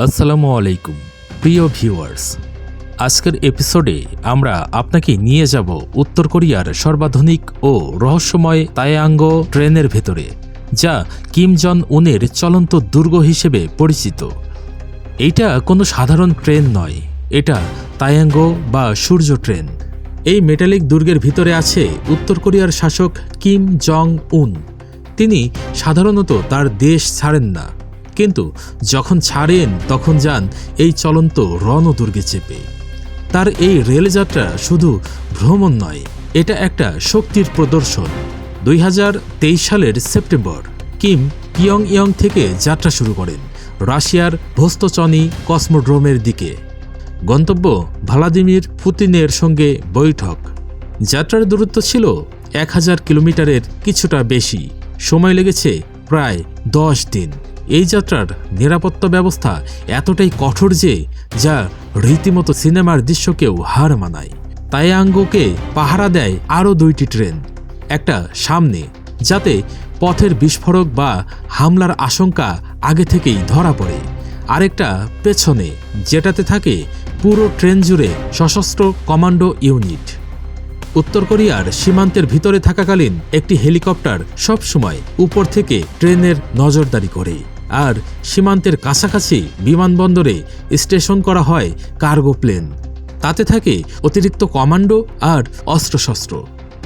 আসসালামু আলাইকুম, প্রিয় ভিউয়ার্স। আজকের এপিসোডে আমরা আপনাকে নিয়ে যাব উত্তর কোরিয়ার সর্বাধুনিক ও রহস্যময় তায়াঙ্গ ট্রেনের ভেতরে, যা কিম জন উনের চলন্ত দুর্গ হিসেবে পরিচিত। এইটা কোনো সাধারণ ট্রেন নয়, এটা তায়াঙ্গ বা সূর্য ট্রেন। এই মেটালিক দুর্গের ভিতরে আছে উত্তর কোরিয়ার শাসক কিম জং উন তিনি সাধারণত তার দেশ ছাড়েন না। কিন্তু যখন ছাড়েন, তখন যান এই চলন্ত রণদুর্গে চেপে। তার এই রেলযাত্রা শুধু ভ্রমণ নয়, এটা একটা শক্তির প্রদর্শন। দুই হাজার তেইশ সালের সেপ্টেম্বর, কিম পিয়ং ইয়ং থেকে যাত্রা শুরু করেন রাশিয়ার ভোস্তচনি কসমোড্রোমের দিকে। গন্তব্য ভ্লাদিমির পুতিনের সঙ্গে বৈঠক। যাত্রার দূরত্ব ছিল এক হাজার কিলোমিটারের কিছুটা বেশি। সময় লেগেছে প্রায় দশ দিন। এই যাত্রার নিরাপত্তা ব্যবস্থা এতটাই কঠোর যে, যা রীতিমতো সিনেমার দৃশ্যকেও হার মানায়। তায়াঙ্গকে পাহারা দেয় আরও দুইটি ট্রেন। একটা সামনে, যাতে পথের বিস্ফোরক বা হামলার আশঙ্কা আগে থেকেই ধরা পড়ে। আরেকটা পেছনে, যেটাতে থাকে পুরো ট্রেন জুড়ে সশস্ত্র কমান্ডো ইউনিট। উত্তর কোরিয়ার সীমান্তের ভিতরে থাকাকালীন একটি হেলিকপ্টার সবসময় উপর থেকে ট্রেনের নজরদারি করে। আর সীমান্তের কাছাকাছি বিমানবন্দরে স্টেশন করা হয় কার্গো প্লেন। তাতে থাকে অতিরিক্ত কমান্ডো আর অস্ত্রশস্ত্র।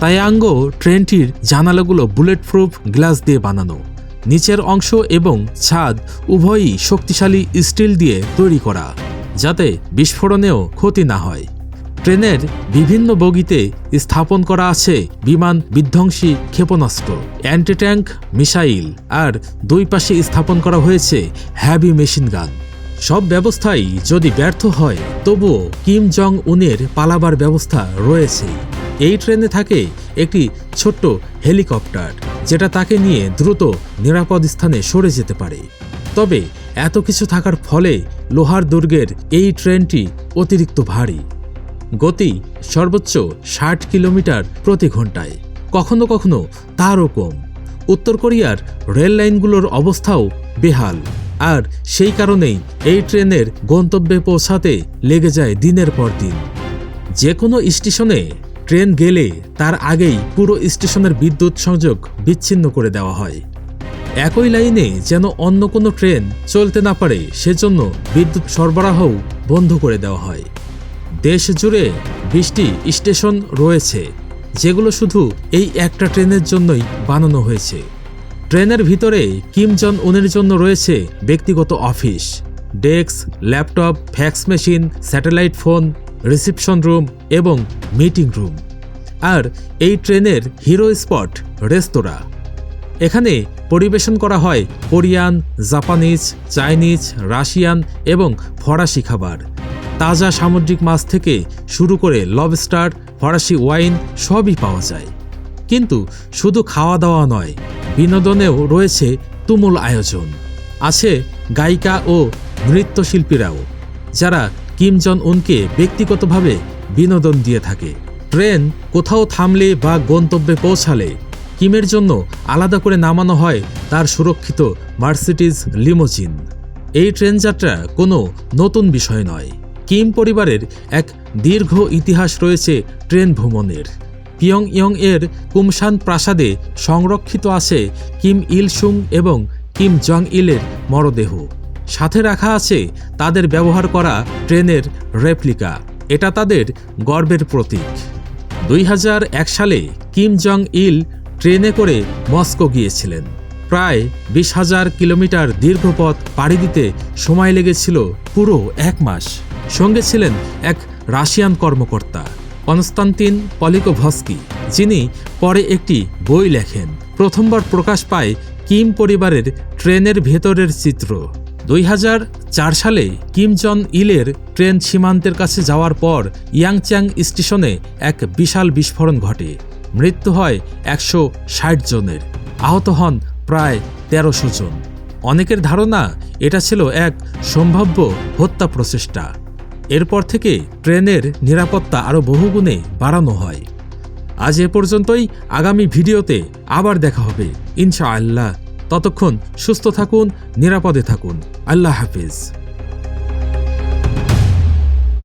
তায়াঙ্গ ট্রেনটির জানালাগুলো বুলেট প্রুফ গ্লাস দিয়ে বানানো। নিচের অংশ এবং ছাদ উভয়ই শক্তিশালী স্টিল দিয়ে তৈরি করা, যাতে বিস্ফোরণেও ক্ষতি না হয়। ট্রেনের বিভিন্ন বগিতে স্থাপন করা আছে বিমান বিধ্বংসী ক্ষেপণাস্ত্র অ্যান্টি ট্যাঙ্ক মিসাইল, আর দুই পাশে স্থাপন করা হয়েছে হ্যাভি মেশিন গান সব ব্যবস্থাই যদি ব্যর্থ হয়, তবুও কিম জং উনের পালাবার ব্যবস্থা রয়েছে। এই ট্রেনে থাকে একটি ছোট্ট হেলিকপ্টার, যেটা তাকে নিয়ে দ্রুত নিরাপদ স্থানে সরে যেতে পারে। তবে এত কিছু থাকার ফলে লোহার দুর্গের এই ট্রেনটি অতিরিক্ত ভারী। গতি সর্বোচ্চ ষাট কিলোমিটার প্রতি ঘন্টায় কখনো কখনো তারও কম। উত্তর কোরিয়ার রেল লাইনগুলোর অবস্থাও বেহাল। আর সেই কারণেই এই ট্রেনের গন্তব্যে পৌঁছাতে লেগে যায় দিনের পর দিন। যে কোনো স্টেশনে ট্রেন গেলে তার আগেই পুরো স্টেশনের বিদ্যুৎ সংযোগ বিচ্ছিন্ন করে দেওয়া হয়। একই লাইনে যেন অন্য কোনো ট্রেন চলতে না পারে, সেজন্য বিদ্যুৎ সরবরাহও বন্ধ করে দেওয়া হয়। দেশ জুড়ে বিশটি স্টেশন রয়েছে, যেগুলো শুধু এই একটা ট্রেনের জন্যই বানানো হয়েছে। ট্রেনের ভিতরে কিম জন উনের জন্য রয়েছে ব্যক্তিগত office, desk, laptop, fax machine, satellite phone, reception room এবং মিটিং রুম। আর এই ট্রেনের হিরো স্পট রেস্তোরাঁ। এখানে পরিবেশন করা হয় কোরিয়ান, জাপানিজ, চাইনিজ, রাশিয়ান এবং ফরাসি খাবার। তাজা সামুদ্রিক মাছ থেকে শুরু করে লবস্টার ফরাসি ওয়াইন সবই পাওয়া যায়। কিন্তু শুধু খাওয়া দাওয়া নয়, বিনোদনেও রয়েছে তুমুল আয়োজন। আছে গায়িকা ও নৃত্যশিল্পীরাও, যারা কিম জন উনকে ব্যক্তিগতভাবে বিনোদন দিয়ে থাকে। ট্রেন কোথাও থামলে বা গন্তব্যে পৌঁছালে কিমের জন্য আলাদা করে নামানো হয় তার সুরক্ষিত মার্সিডিজ লিমোজিন। এই ট্রেন যাত্রা কোনো নতুন বিষয় নয়। কিম পরিবারের এক দীর্ঘ ইতিহাস রয়েছে ট্রেন ভ্রমণের। পিয়ং এর কুমসান প্রাসাদে সংরক্ষিত আছে কিম ইল সুং এবং কিম জং ইলের মরদেহ। সাথে রাখা আছে তাদের ব্যবহার করা ট্রেনের রেপ্লিকা। এটা তাদের গর্বের প্রতীক। দুই হাজার এক সালে কিম জং ইল ট্রেনে করে মস্কো গিয়েছিলেন। প্রায় বিশ হাজার কিলোমিটার দীর্ঘ পথ পাড়ি দিতে সময় লেগেছিল পুরো এক মাস। সঙ্গে ছিলেন এক রাশিয়ান কর্মকর্তা, কনস্তান্তিন পলিকোভস্কি, যিনি পরে একটি বই লেখেন। প্রথমবার প্রকাশ পায় কিম পরিবারের ট্রেনের ভেতরের চিত্র। দুই হাজার চার সালে কিম জন ইলের ট্রেন সীমান্তের কাছে যাওয়ার পর ইয়াংচ্যাং স্টেশনে এক বিশাল বিস্ফোরণ ঘটে। মৃত্যু হয় একশো ষাট জনের। আহত হন প্রায় তেরোশো জন। অনেকের ধারণা এটা ছিল এক সম্ভাব্য হত্যা প্রচেষ্টা। এরপর থেকে ট্রেনের নিরাপত্তা আরও বহুগুণে বাড়ানো হয়। আজ এ পর্যন্তই, আগামী ভিডিওতে আবার দেখা হবে। ইনশাআল্লাহ। ততক্ষণ সুস্থ থাকুন, নিরাপদে থাকুন। আল্লাহ হাফিজ।